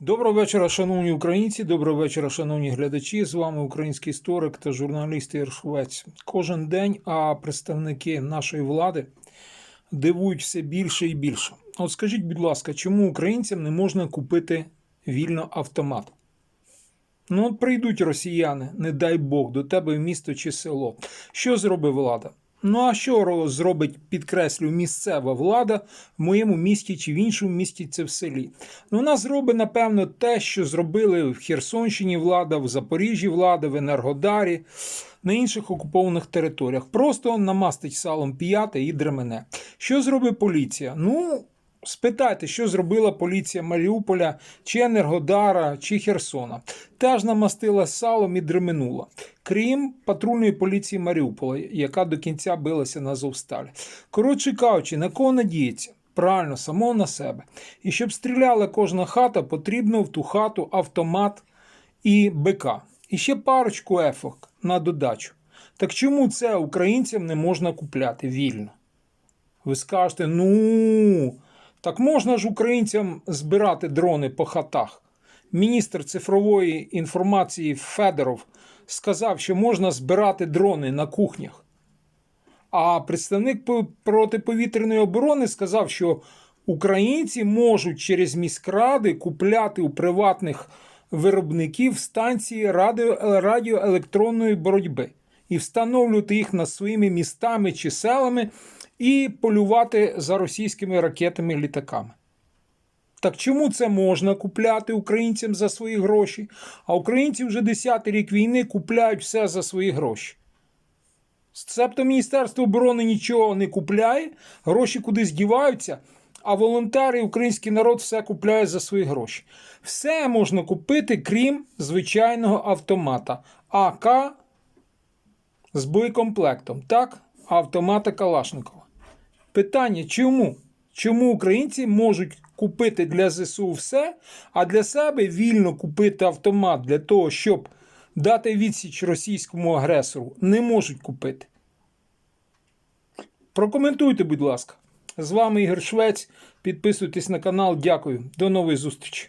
Доброго вечора, шановні українці. Доброго вечора, шановні глядачі. З вами український історик та журналіст Ігор Кожен день, а представники нашої влади дивують все більше і більше. От скажіть, будь ласка, чому українцям не можна купити вільно автомат? Ну, от прийдуть росіяни, не дай Бог, до тебе в місто чи село. Що зробить влада? Ну а що зробить, підкреслю, місцева влада в моєму місті чи в іншому місті, це в селі? Ну, вона зробить, напевно, те, що зробили в Херсонщині влада, в Запоріжжі влада, в Енергодарі, на інших окупованих територіях. Просто намастить салом п'яте і дремене. Що зробить поліція? Ну, спитайте, що зробила поліція Маріуполя, чи Енергодара, чи Херсона. Теж намастила салом і дременула. Крім патрульної поліції Маріуполя, яка до кінця билася на Зовсталі. Коротше кажучи, на кого надіється? Правильно, само на себе. І щоб стріляла кожна хата, потрібно в ту хату автомат і БК. І ще парочку ефок на додачу. Так чому це українцям не можна купляти вільно? Ви скажете, ну, так можна ж українцям збирати дрони по хатах. Міністр цифрової інформації Федоров сказав, що можна збирати дрони на кухнях. А представник протиповітряної оборони сказав, що українці можуть через міськради купляти у приватних виробників станції радіо- радіоелектронної боротьби і встановлювати їх над своїми містами чи селами і полювати за російськими ракетами літаками. Так чому це можна купляти українцям за свої гроші? А українці вже 10-й рік війни купляють все за свої гроші. Себто Міністерство оборони нічого не купляє, гроші кудись діваються, а волонтери і український народ все купляє за свої гроші. Все можна купити, крім звичайного автомата. АК з боєкомплектом, так? Автомата Калашникова. Питання чому? Чому українці можуть купити для ЗСУ все, а для себе вільно купити автомат для того, щоб дати відсіч російському агресору, не можуть купити? Прокоментуйте, будь ласка. З вами Ігор Швець. Підписуйтесь на канал. Дякую. До нової зустрічі.